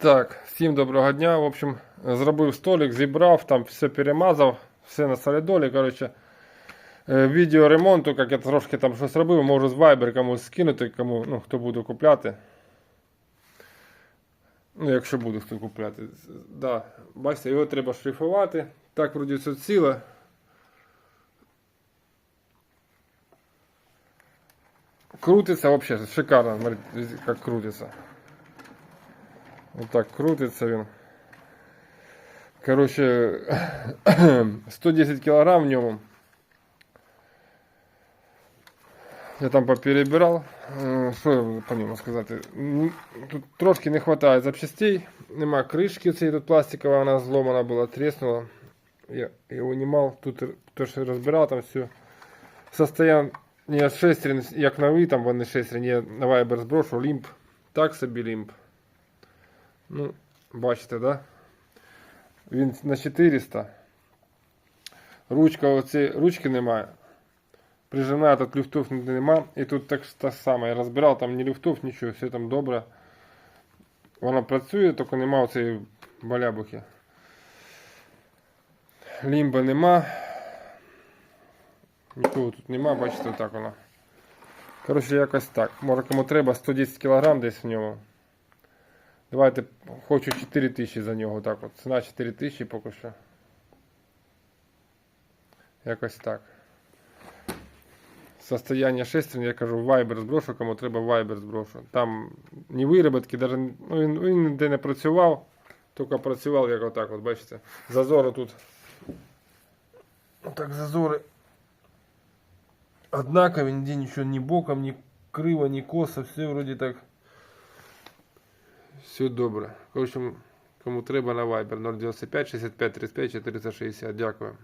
Так, всім доброго дня. В общем, зробив столик, зібрав, там все перемазав, все на солідолі. Коротше, Е, відео ремонту, як я трошки там щось робив, можу з Viber комусь скинути, кому, ну, хто буде купляти. Ну, якщо буде хто купляти. Да. Бачите, його треба шліфувати. Так, вроді все ціле. Крутиться взагалі шикарно, як крутиться. Отак крутиться він. Короче, 110 кілограм в ньому. Я там поперебирав. Е, Що я по ньому сказати? М, Тут трошки не вистачає запчастей. Нема кришки цієї тут пластикова, вона зломана була, тріснула. Я його винімав, тут то, що розбирав, там все. Состояние шестерень, як нові, там вони шестерні, я на Viber зброшу, лімп. Так собі лімп. Ну, бачите, да? Він на 400. Ручка, оці, ручки немає. Прижимає, тут люфтов нема. І тут так те саме. Я розбирав, там ні люфтов, нічого, все там добре. Вона працює, тільки нема оцієї балябухи. Лімба нема. Нікого тут нема, бачите, отак вона. Коротше, якось так. Може кому треба 110 кг десь в ньому. Давайте хочу 4 тисячі за нього. Так от. Ціна 4 тисячі поки що. Якось так. Состояние шестерні, я кажу, Viber зброшу, кому треба Viber зброшу. Там ні вироботки, даже, ну, він, він ніде не працював, тільки працював як отак, от бачите. Зазори тут. Так, зазори. Однакові, ніде нічого ні боком, ні криво, ні косо, все вроді так. Все добре. В общем, кому треба на Viber 095 65 35 460. Дякую.